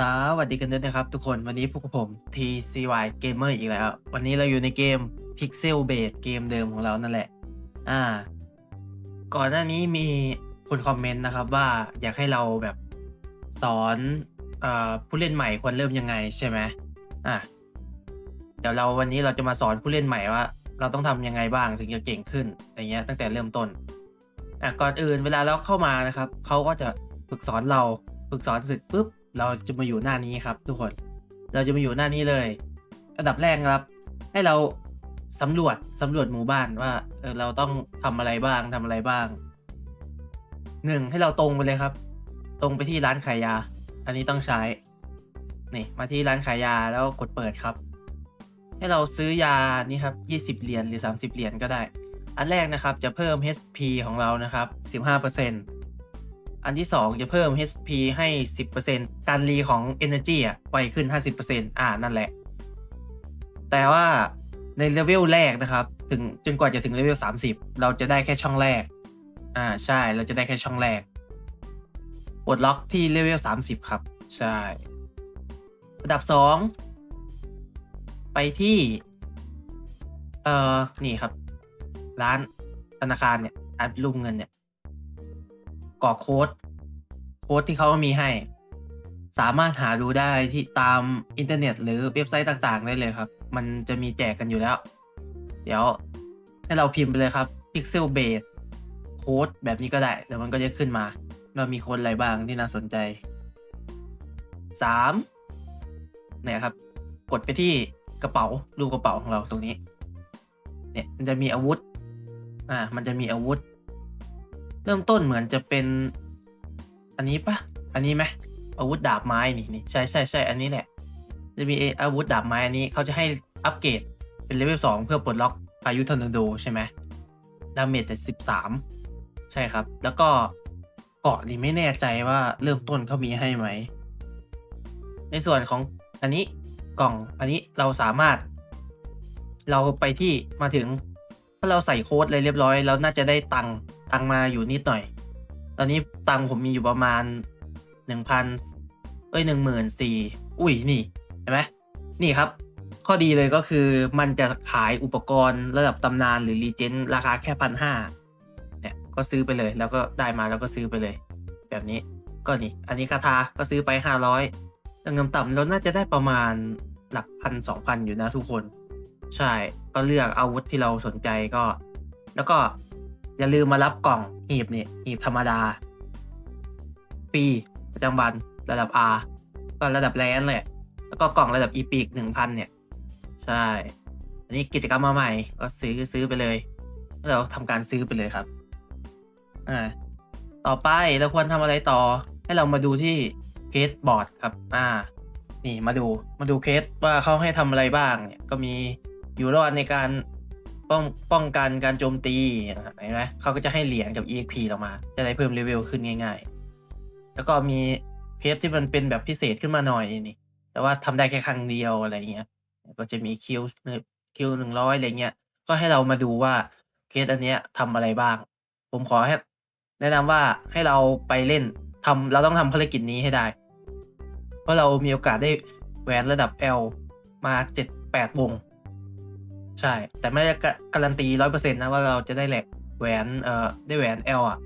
สวัสดีกันด้วยนะครับทุกคนวันนี้พวกผม TCY Gamer อีกแล้ว วันนี้เราอยู่ในเกม Pixel Base เกมเดิมของเรานั่นแหละ อ่า ก่อนหน้านี้มีคนคอมเมนต์นะครับว่าอยากให้เราแบบสอนอผู้เล่นใหม่ควรเริ่มยังไงใช่ไหมอะเดี๋ยวเราวันนี้เราจะมาสอนผู้เล่นใหม่ว่า เราต้องทำยังไงบ้างถึงจะเก่งขึ้นอะไรเงี้ยตั้งแต่เริ่มต้นอะก่อนอื่นเวลาเราเข้ามานะครับเขาก็จะฝึกสอนเราฝึกสอนเสร็จปุ๊บ เราจะมาอยู่หน้านี้ครับ ทุกคน เราจะมาอยู่หน้านี้เลย อันดับแรกนะครับ ให้เราสำรวจสำรวจหมู่บ้านว่าเออเราต้องทำอะไรบ้างทำอะไรบ้างหนึ่งให้เราตรงไปเลยครับ ตรงไปที่ร้านขายยา อันนี้ต้องใช้ นี่มาที่ร้านขายยาแล้วกดเปิดครับ ให้เราซื้อยานี่ครับ 20 เหรียญหรือ 30 เหรียญก็ได้ อันแรกนะครับจะเพิ่ม HP ของเรานะครับ 15% อันที่ 2 จะเพิ่ม HP ให้ 10%การรีของ Energy อะไวขึ้น 50%อ่านั่นแหละ แต่ว่าในเลเวลแรกนะครับ ถึงจนกว่าจะถึงเลเวล 30 เราจะได้แค่ช่องแรก อ่าใช่เราจะได้แค่ช่องแรกปลดล็อกที่เลเวล 30 ครับ ใช่ ระดับ 2 ไปที่ เอ่อ นี่ครับ ร้านธนาคารเนี่ยร้านรูปเงินเนี่ย กรอกโค้ด โค้ดที่เขามีให้ สามารถหาดูได้ที่ตามอินเทอร์เน็ต หรือเว็บไซต์ต่างๆ ได้เลยครับ มันจะมีแจกกันอยู่แล้ว เดี๋ยวให้เราพิมพ์ไปเลยครับ Pixel Base โค้ดแบบนี้ก็ได้เดี๋ยวมันก็จะขึ้นมาว่ามีโค้ดอะไรบ้างที่น่าสนใจ 3. เนี่ยครับ กดไปที่กระเป๋ารูปกระเป๋าของเราตรงนี้ เนี่ยมันจะมีอาวุธ อ่า มันจะมีอาวุธ เริ่มต้นเหมือนจะเป็น อันนี้ปะอันนี้ไหมอาวุธดาบไม้นี่นี่ใช่ใช่ใช่อันนี้แหละ จะมีอาวุธดาบไม้อันนี้เขาจะให้อัปเกรดเป็นเลเวลสองเพื่อปลดล็อกพายุทอร์นาโดใช่ไหมดาเมจจะสิบสามใช่ครับ แล้วก็เกาะนี่ไม่แน่ใจว่าเริ่มต้นเขามีให้ไหม ในส่วนของอันนี้กล่องอันนี้เราสามารถ เราไปที่มาถึง ถ้าเราใส่โค้ดอะไรเรียบร้อย เราน่าจะได้ตังค์ ตังมาอยู่นิดหน่อย ตอนนี้ตังผมมีอยู่ประมาณหนึ่งพันเอ้ยหนึ่งหมื่นสี่อุ้ยนี่เห็นไหมนี่ครับ ข้อดีเลยก็คือมันจะขายอุปกรณ์ระดับตำนานหรือรีเจนราคาแค่พันห้าเนี่ยก็ซื้อไปเลยแล้วก็ได้มาแล้วก็ซื้อไปเลย แบบนี้ก็นี่ อันนี้คาทาก็ซื้อไปห้าร้อยเงินต่ำเราน่าจะได้ประมาณหลักพันสองพันอยู่นะทุกคน ใช่ก็เลือกอาวุธที่เราสนใจก็ แล้วก็ อย่าลืมมารับกล่องหีบนี่หีบธรรมดาปีประจำวันระดับ R ก็ระดับแรนแหละแล้วก็กล่องระดับ e p หนึ่งพันเนี่ย ใช่ อันนี้กิจกรรมมาใหม่ ก็ซื้อซื้อไปเลยแล้เราทำการซื้อไปเลยครับอ่าต่อไปเราควรทำอะไรต่อ ให้เรามาดูที่เคสบอร์ดครับ อ่า นี่มาดูมาดูเคสว่าเขาให้ทำอะไรบ้างเนี่ย ก็มีอยู่รอดในการ ป้องป้องกันการโจมตีอะเห็นไหมเขาก็จะให้เหรียญกับ EXP เรามา จะได้เพิ่มเลเวลขึ้นง่าย ๆ แล้วก็มีเคสที่มันเป็นแบบพิเศษขึ้นมาหน่อยนี่ แต่ว่าทำได้แค่ครั้งเดียวอะไรเงี้ย ก็จะมีคิวคิวหนึ่งร้อยอะไรเงี้ย ก็ให้เรามาดูว่าเคสอันเนี้ยทำอะไรบ้าง ผมขอให้แนะนำว่าให้เราไปเล่นทำเราต้องทำภารกิจนี้ให้ได้ เพราะเรามีโอกาสได้แหวนระดับ L มาเจ็ดแปดวง ช่ แต่ไม่ได้การันตีร้อยเปอร์เซ็นต์นะว่าเราจะได้แหลกแหวนเอ่อได้แหวน L อะ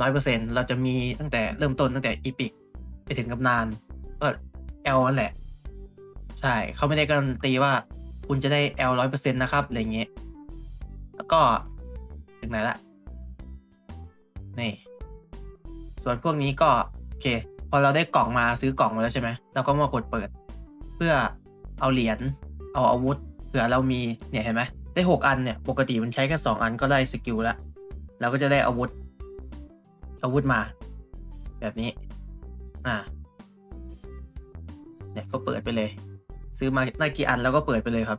ร้อยเปอร์เซ็นต์เราจะมีตั้งแต่เริ่มต้นตั้งแต่อีพิกไปถึงกำนานก็ L นั่นแหละ ใช่เขาไม่ได้การันตีว่าคุณจะได้ L ร้อยเปอร์เซ็นต์นะครับอะไรเงี้ยแล้วก็ถึงไหนละนี่ส่วนพวกนี้ก็โอเค พอเราได้กล่องมาซื้อกล่องมาแล้วใช่ไหมเราก็มากดเปิด เพื่อเอาเหรียญเอาอาวุธ เผื่อเรามีเนี่ยเห็นไหมได้หกอันเนี่ย ปกติมันใช้แค่สองอันก็ได้สกิลแล้วเราก็จะได้อาวุธ อาวุธมา แบบนี้ อ่าเนี่ยก็เปิดไปเลย ซื้อมาได้กี่อันแล้วก็เปิดไปเลยครับ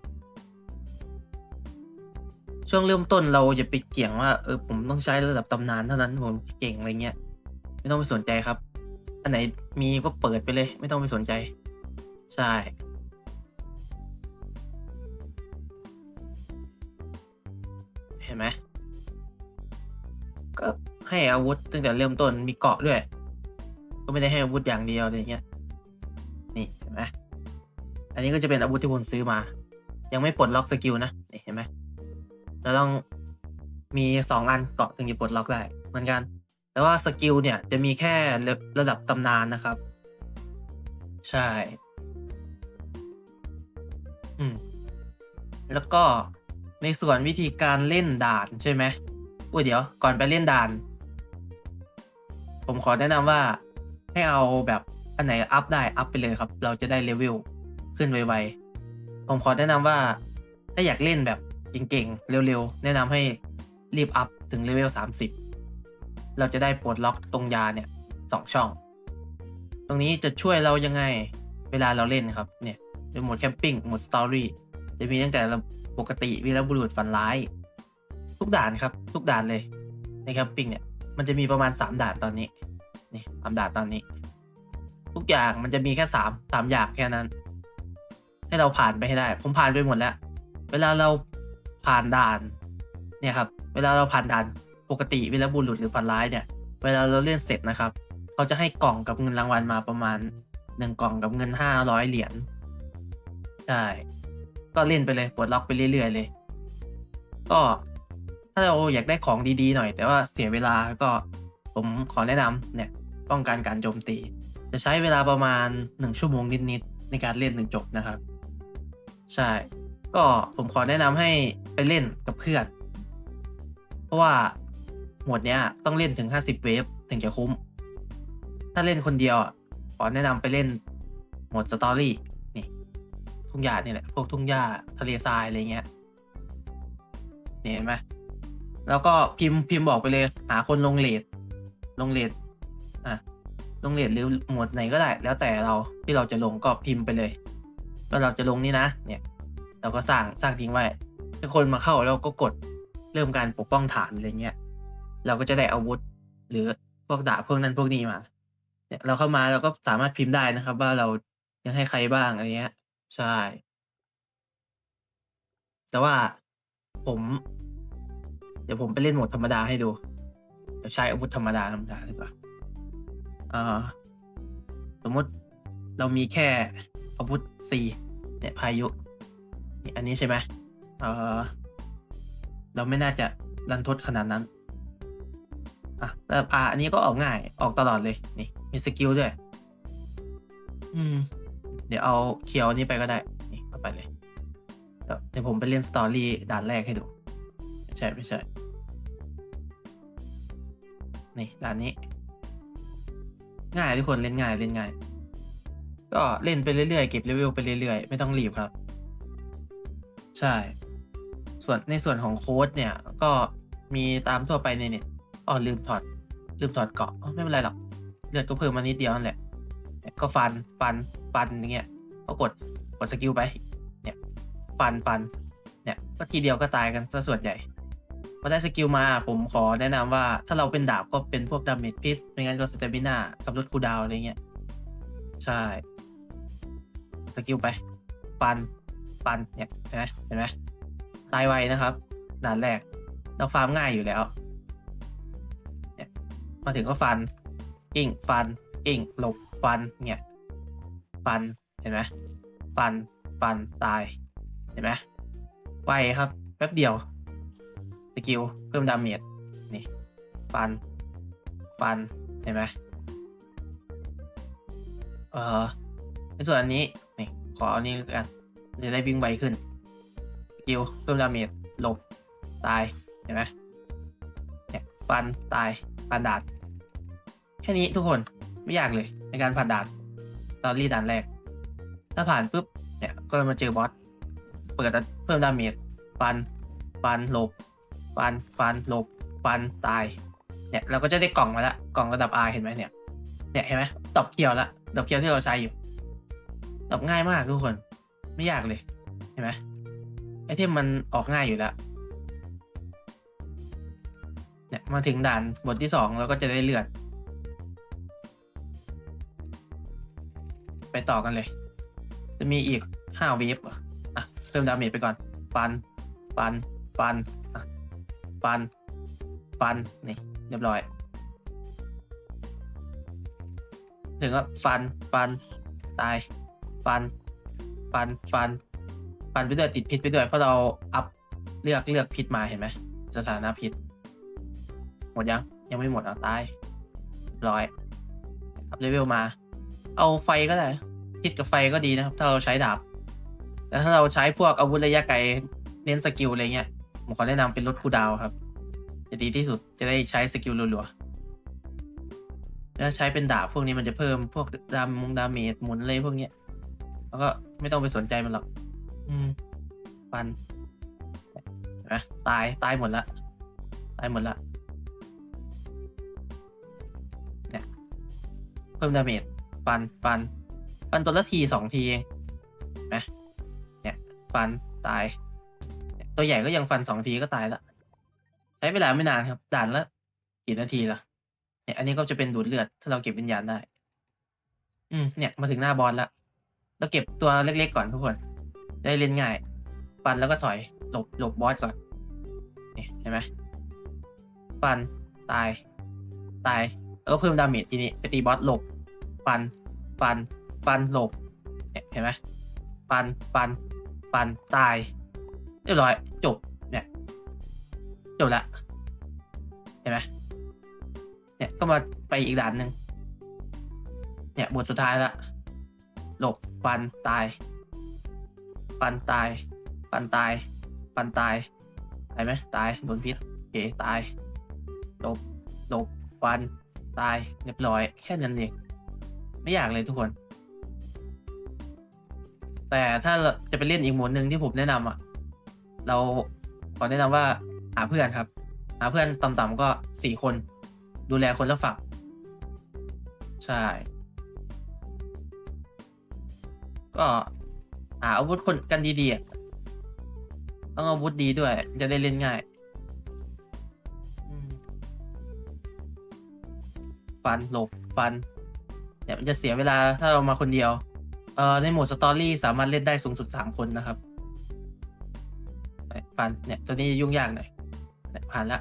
ช่วงเริ่มต้นเราอย่าไปเกี่ยงว่าเออผมต้องใช้ระดับตำนานเท่านั้นผมเก่งอะไรเงี้ยไม่ต้องไปสนใจครับ อันไหนมีก็เปิดไปเลย ไม่ต้องไปสนใจ ใช่ ห็นไหมก็ให้อาวุธตั้งแต่เริ่มต้นมีเกาะด้วย ก็ไม่ได้ให้อาวุธอย่างเดียวอะไรเงี้ยนี่เห็นไหมอันนี้ก็จะเป็นอาวุธที่ผมซื้อมา ยังไม่ปลดล็อกสกิลนะนี่เห็นไหมเราต้องมีสองอันเกาะถึงจะปลดล็อกได้เหมือนกัน แต่ว่าสกิลเนี่ยจะมีแค่ระระดับตำนานนะครับ ใช่ อืม แล้วก็ ในส่วนวิธีการเล่นด่านใช่ไหมอุ้ยเดี๋ยวก่อนไปเล่นด่าน ผมขอแนะนำว่าให้เอาแบบอันไหนอัพได้อัพไปเลยครับ เราจะได้เลเวลขึ้นไวๆ ผมขอแนะนำว่า ถ้าอยากเล่นแบบเก่งๆ เร็วๆ แนะนำให้รีบอัพถึงเลเวล 30 เราจะได้ปลดล็อกตรงยาเนี่ยสองช่อง ตรงนี้จะช่วยเรายังไงเวลาเราเล่นครับเนี่ยเป็นโหมดแคมปิ้งโหมดสตอรี่จะมีตั้งแต่ ปกติวีรบุรุษฝันร้าย ทุกด่านครับ ทุกด่านเลยนแคมปิ้งเนี่ยมันจะมีประมาณ 3ด่านตอนนี้นี่สามด่านตอนนี้ ทุกอย่างมันจะมีแค่สามสามอย่างแค่นั้น ให้เราผ่านไปให้ได้ ผมผ่านไปหมดแล้ว เวลาเราผ่านด่าน เนี่ยครับ เวลาเราผ่านด่านปกติวีรบุรุษหรือฝันร้ายเนี่ย เวลาเราเล่นเสร็จนะครับเขาจะให้กล่องกับเงินรางวัลมาประมาณหนึ่งกล่องกับเงินห้าร้อยเหรียญใช่ ก็เล่นไปเลยปลดล็อกไปเรื่อยๆเลย ก็ถ้าเราอยากได้ของดีๆหน่อย แต่ว่าเสียเวลาก็ผมขอแนะนำเนี่ยป้องกันการโจมตี จะใช้เวลาประมาณ 1 ชั่วโมงนิดๆในการเล่นถึงจบนะครับ ใช่ ก็ผมขอแนะนำให้ไปเล่นกับเพื่อน เพราะว่าหมวดเนี้ยต้องเล่นถึง 50 เวฟถึงจะคุ้ม ถ้าเล่นคนเดียวขอแนะนำไปเล่นโหมดสตอรี่ ทุ่งหญ้านี่แหละ พวกทุ่งหญ้าทะเลทรายอะไรเงี้ยนี่เห็นไหมแล้วก็พิมพ์พิมพ์บอกไปเลย หาคนลงเลทลงเลทอะลงเลทหรือหมวดไหนก็ได้ แล้วแต่เราที่เราจะลงก็พิมพ์ไปเลยว่าเราจะลงนี่นะ เนี่ย เราก็สร้างสร้างทิ้งไว้ให้คนมาเข้าแล้วก็กดเริ่มการปกป้องฐานอะไรเงี้ย เราก็จะได้อาวุธ หรือพวกดาบพวกนั้นพวกนี้มา เนี่ยเราเข้ามาเราก็สามารถพิมพ์ได้นะครับ ว่าเรายังให้ใครบ้างอะไรเงี้ย ใช่ แต่ว่าผม เดี๋ยวผมไปเล่นโหมดธรรมดาให้ดู เดี๋ยวใช้อาวุธธรรมดาธรรมดาดีกว่าอ่าสมมติเรามีแค่อาวุธสี่เนี่ยพายุนี่อันนี้ใช่ไหมเออเราไม่น่าจะรันทดขนาดนั้น อะแต่อ่าอันนี้ก็ออกง่ายออกตลอดเลย นี่ มีสกิลด้วย อืม เดี๋ยวเอาเคียวนี้ไปก็ได้ นี่เอาไปเลย เดี๋ยวผมไปเล่นสตอรี่ด่านแรกให้ดู ไม่ใช่ไม่ใช่ นี่ด่านนี้ ง่ายทุกคนเล่นง่ายเล่นง่าย ก็เล่นไปเรื่อยๆเก็บเลเวลไปเรื่อยๆ ไม่ต้องรีบครับ ใช่ ส่วนในส่วนของโค้ดเนี่ยก็มีตามทั่วไปในเน็ตอ๋อลืมถอดลืมถอดเกาะอ๋อไม่เป็นไรหรอก เลือดก็เพิ่มมานิดเดียวนั่นแหละ ก็ฟันฟัน ฟันอย่างเงี้ยก็กดกดสกิลไป เนี่ยฟันฟันเนี่ยก็ทีเดียวก็ตายกันซะส่วนใหญ่พอได้สกิลมาผมขอแนะนำว่าถ้าเราเป็นดาบก็เป็นพวกดาเมจพิษไม่งั้นก็สเตมิน่ากับลดคูดาวอะไรเงี้ย ใช่ สกิลไปฟันฟันเนี่ยเห็นไหมเห็นไหมตายไวนะครับด่านแรก เราฟาร์มง่ายอยู่แล้ว เนี่ยมาถึงก็ฟัน กิ้งฟัน กิ้งหลบ ฟันเนี่ย ฟันเห็นไหมฟันฟันตาย เห็นไหมไวครับ แป๊บเดียวสกิลเพิ่มดาเมจนี่ฟันฟันเห็นไหมเออในส่วนอันนี้นี่ขออันนี้กันจะได้วิ่งไวขึ้นสกิลเพิ่มดาเมจหลบตายเห็นไหมเนี่ยฟันตายฟันดาดแค่นี้ทุกคนไม่ยากเลยในการผ่านด่าน ตอรี่ด่านแรก ถ้าผ่านปุ๊บเนี่ยก็มาเจอบอสเปิดเพิ่มดาเมจฟันฟันหลบฟันฟันหลบฟันตายเนี่ยเราก็จะได้กล่องมาล้วกล่องระดับ R เห็นไหมเนี่ยเนี่ยเห็นไหมดอกเคียวละดอกเคียวที่เราใช้อยู่ดอกง่ายมากทุกคน ไม่ยากเลยเห็นไหมไอเทมมันออกง่ายอยู่แล้วเนี่ยมาถึงด่านบทที่สองเราก็จะได้เลือด ไปต่อกันเลย จะมีอีกห้าเวฟอะเพิ่มดาเมจไปก่อนฟันฟันฟันอะฟันฟัน นี่ เรียบร้อย ถึงก็ฟัน ฟัน ตาย ฟัน ฟัน ฟัน ฟันไปด้วยติดพิษไปด้วยเพราะเราอัพเลือกเลือกพิษมาเห็นไหม สถานะพิษ หมดยัง ยังไม่หมดอะตายร้อย อัพเลเวลมา เอาไฟก็ได้พิษกับไฟก็ดีนะครับ ถ้าเราใช้ดาบ แต่ถ้าเราใช้พวกอาวุธระยะไกลเน้นสกิลอะไรเงี้ย ผมขอแนะนำเป็นลดคูดาวครับ จะดีที่สุดจะได้ใช้สกิลรัวๆถ้าใช้เป็นดาบพวกนี้มันจะเพิ่มพวกดามมงดาเมจหมุนอะไรพวกเนี้ย แล้วก็ไม่ต้องไปสนใจมันหรอก อืมฟันนไหมตายตายหมดละ ตายหมดละ เนี่ย เพิ่มดาเมจ ฟันฟันฟันตัวละทีสองทีเองนไหมเนี่ยฟันตายเนี่ยตัวใหญ่ก็ยังฟันสองทีก็ตายละใช้เวลาไม่นานครับด่านละกี่นาทีละเนี่ย อันนี้ก็จะเป็นดูดเลือดถ้าเราเก็บวิญญาณได้ อืมเนี่ยมาถึงหน้าบอสละเราเก็บตัวเล็กๆก่อนทุกคน ได้เล่นง่ายฟันแล้วก็ถอยหลบหลบบอสก่อนนี่เห็นไหมฟันตาย ตายแล้วก็เพิ่มดาเมจทีนี้ไปตีบอสหลบ ฟัน ฟัน ฟันหลบเนี่ยเห็นไหมฟัน ฟัน ฟัน ตาย เรียบร้อย จบ เนี่ย จบละ เห็นไหมเนี่ย ก็มาไปอีกด่านหนึ่ง เนี่ย บทสุดท้ายละ หลบ ฟัน ตาย ฟัน ตาย ฟัน ตาย ฟัน ตาย ตายไหมตาย โดนพิษโอเคตาย หลบ หลบ ฟัน ตาย เรียบร้อย แค่นั้นเอง ไม่อยากเลยทุกคน แต่ถ้าจะไปเล่นอีกโหมดหนึ่งที่ผมแนะนำอะ เราขอแนะนำว่าหาเพื่อนครับ หาเพื่อนต่ำๆก็สี่คน ดูแลคนละฝั่ง ใช่ ก็หาอาวุธคนกันดีๆต้องอาวุธดีด้วย จะได้เล่นง่ายฟันหลบฟัน เนี่ยมันจะเสียเวลาถ้าเรามาคนเดียว เอ่อในโหมดสตอรี่สามารถเล่นได้สูงสุดสามคนนะครับฟันเนี่ยตัวนี้ยุ่งยากหน่อยผ่านละ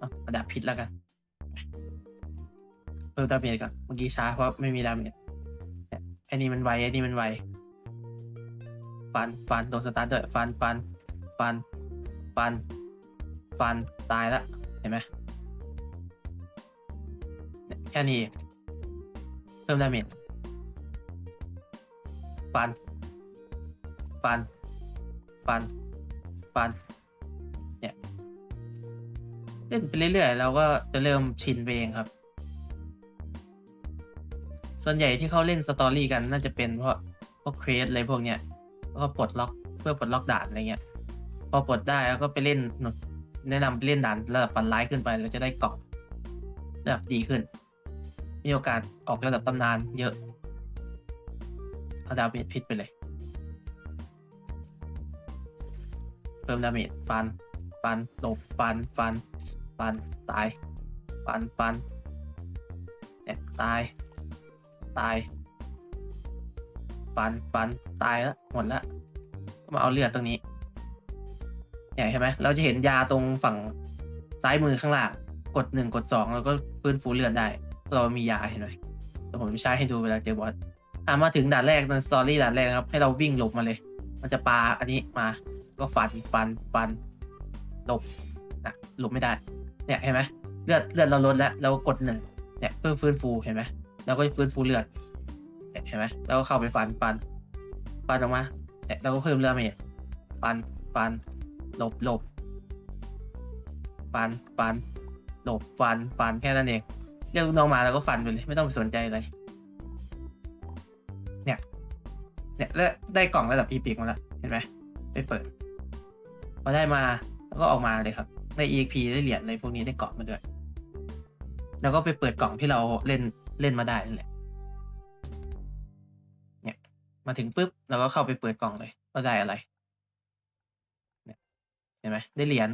อระดับพิษแล้วกันเพิ่มดาเมจก่อนเมื่อกี้ช้าเพราะไม่มีดาเมจไอ้นี่มันไวไอ้นี่มันไวฟันฟันโดนสตาร์ทด้วยฟันฟันฟันฟันฟันตายละเห็นไหมแค่นี้ พิ่มดาเมจฟัน ฟัน ฟัน ฟัน เนี่ย เล่นไปเรื่อยๆ เราก็จะเริ่มชินไปเองครับ ส่วนใหญ่ที่เขาเล่นสตอรี่กันน่าจะเป็นเพราะพวกเควสอะไรพวกเนี้ย แล้วก็ปลดล็อกเพื่อปลดล็อกด่านอะไรเงี้ย พอปลดได้แล้วก็ไปเล่น แนะนำไปเล่นด่านระดับปันร้ายขึ้นไป เราจะได้เกาะระดับดีขึ้น มีโอกาสออกระดับตำนานเยอะเอาดาเมจพิษไปเลย เพิ่มดาเมจฟัน ฟันหลบฟัน ฟัน ฟัน ตาย ฟัน ฟันเนี่ยตาย ตาย ฟัน ฟัน ตายแล้วหมดแล้วก็มาเอาเลือดตรงนี้เนี่ยเห็นไหมเราจะเห็นยาตรงฝั่งซ้ายมือข้างล่าง กดหนึ่งกดสองแล้วก็ฟื้นฟูเลือดได้ เรามียาเห็นไหมเดี๋ยวผมใช้ให้ดูเวลาเจอบอสอะมาถึงด่านแรกในสตอรี่ด่านแรกครับ ให้เราวิ่งหลบมาเลย มันจะปาอันนี้มา ก็ฟันฟันฟันหลบนะหลบไม่ได้ เนี่ยเห็นไหมเลือดเลือดเราลดแล้วเรากดหนึ่งเนี่ยเพื่อฟื้นฟูเห็นไหมแล้วก็ฟื้นฟูเลือดเนี่ยเห็นไหมแล้วก็เข้าไปฟันฟันฟันออกมาเนี่ยแล้วก็เพิ่มเลือดมาอีกฟันฟันหลบหลบฟันฟันหลบฟันฟันแค่นั้นเอง เรียกลูกน้องมาแล้วก็ฟันไปเลยไม่ต้องไปสนใจเลยเนี่ย เนี่ยแล้วได้กล่องระดับอีพิกมาแล้วเห็นไหมไปเปิดพอได้มาแล้วก็ออกมาเลยครับได้ EXP ได้เหรียญอะไรพวกนี้ได้เกาะมาด้วย แล้วก็ไปเปิดกล่องที่เราเล่นเล่นมาได้นั่นแหละ เนี่ย มาถึงปุ๊บเราก็เข้าไปเปิดกล่องเลยว่าได้อะไรเห็นไหมได้เหรียญ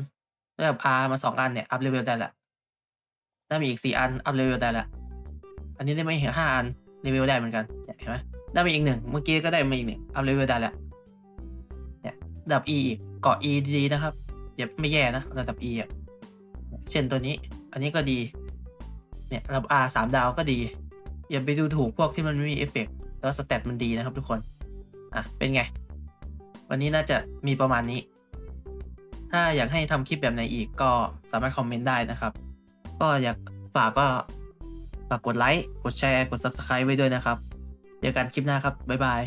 ได้แบบ R มาสองอันเนี่ยอัพเลเวลได้ละ ได้มีอีกสี่อัน อัพเลเวลได้ละ อันนี้ได้มาอีกห้าอันเลเวลได้เหมือนกันเห็นไหมได้มาอีกหนึ่งเมื่อกี้ก็ได้มาอีกหนึ่งอัพเลเวลได้ละเนี่ยดับ E อีกเกาะ E ดีๆนะครับอย่าไม่แย่นะระดับ E อะเช่นตัวนี้ อันนี้ก็ดี เนี่ยระดับ R สามดาวก็ดี อย่าไปดูถูกพวกที่มันไม่มีเอฟเฟกต์แล้วสเตตมันดีนะครับทุกคน อะ เป็นไง วันนี้น่าจะมีประมาณนี้ ถ้าอยากให้ทำคลิปแบบไหนอีกก็สามารถคอมเมนต์ได้นะครับ ก็อยากฝากก็ฝากกดไลค์ กดแชร์ กด Subscribe ไว้ด้วยนะครับ เจอกันคลิปหน้าครับ บ๊ายบาย